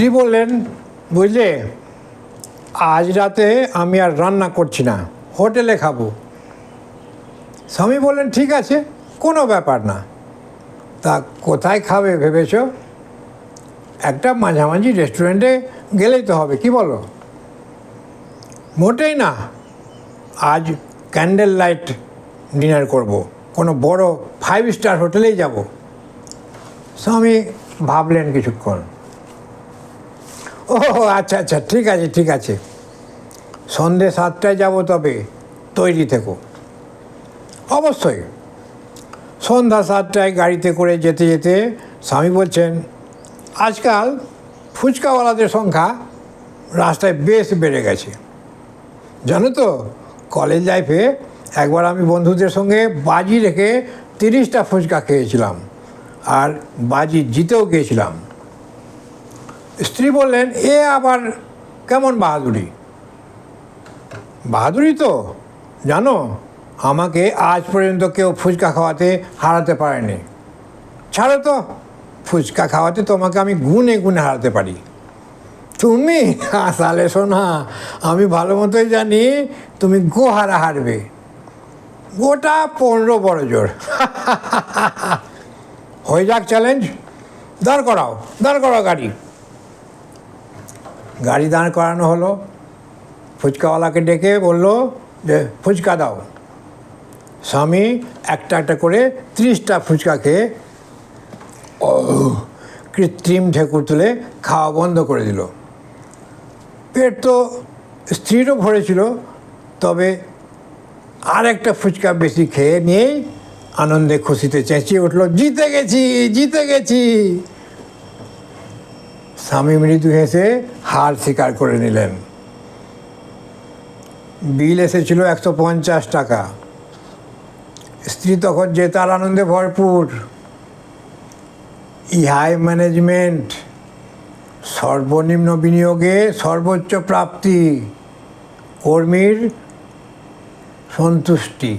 স্ত্রী বললেন, বুঝলে, আজ রাতে আমি আর রান্না করছি না, হোটেলে খাব। স্বামী বললেন, ঠিক আছে, কোনো ব্যাপার না। তা কোথায় খাবে ভেবেছ? একটা মাঝামাঝি রেস্টুরেন্টে গেলেই তো হবে, কি বলো? মোটেই না, আজ ক্যান্ডেল লাইট ডিনার করব, কোনো বড় ফাইভ স্টার হোটেলেই যাব। স্বামী ভাবলেন কিছুক্ষণ। ও আচ্ছা আচ্ছা ঠিক আছে ঠিক আছে। সন্ধে সাতটায় যাব তবে, তৈরি থেকো। অবশ্যই। সন্ধ্যা সাতটায় গাড়িতে করে যেতে যেতে স্বামী বলছেন, আজকাল ফুচকাওয়ালাদের সংখ্যা রাস্তায় বেশ বেড়ে গেছে। জানো তো, কলেজ লাইফে একবার আমি বন্ধুদের সঙ্গে বাজি রেখে তিরিশটা ফুচকা খেয়েছিলাম। আর বাজি জিতেও গিয়েছিলাম। স্ত্রী বললেন, এ আবার কেমন বাহাদুরি? বাহাদুরি তো, জানো, আমাকে আজ পর্যন্ত কেউ ফুচকা খাওয়াতে হারাতে পারেনি। ছাড়ো তো, ফুচকা খাওয়াতে তোমাকে আমি গুনে গুনে হারাতে পারি। তুমি তাহলে শোনা আমি ভালো মতোই জানি তুমি গোহারা হারবে। গোটা পনেরো বড় জোর। হয়ে যাক চ্যালেঞ্জ দাঁড় করাও দাঁড় করাও গাড়ি। গাড়ি দাঁড় করানো হলো। ফুচকাওয়ালাকে ডেকে বলল যে ফুচকা দাও। স্বামী একটা একটা করে ত্রিশটা ফুচকা খেয়ে ও, কৃত্রিম ঢেকুর তুলে খাওয়া বন্ধ করে দিল। পেট তো স্ত্রীরও ভরেছিল তবে আর একটা ফুচকা বেশি খেয়ে নিয়েই আনন্দে খুশিতে চেঁচিয়ে উঠল জিতে গেছি জিতে গেছি। স্বামী মৃদু হেসে হার স্বীকার করে নিলেন। বিল এসেছিল একশো পঞ্চাশ টাকা। স্ত্রী তখন জেতার আনন্দে ভরপুর। ইহাই ম্যানেজমেন্ট। সর্বনিম্ন বিনিয়োগে সর্বোচ্চ প্রাপ্তি। কর্মীর সন্তুষ্টি।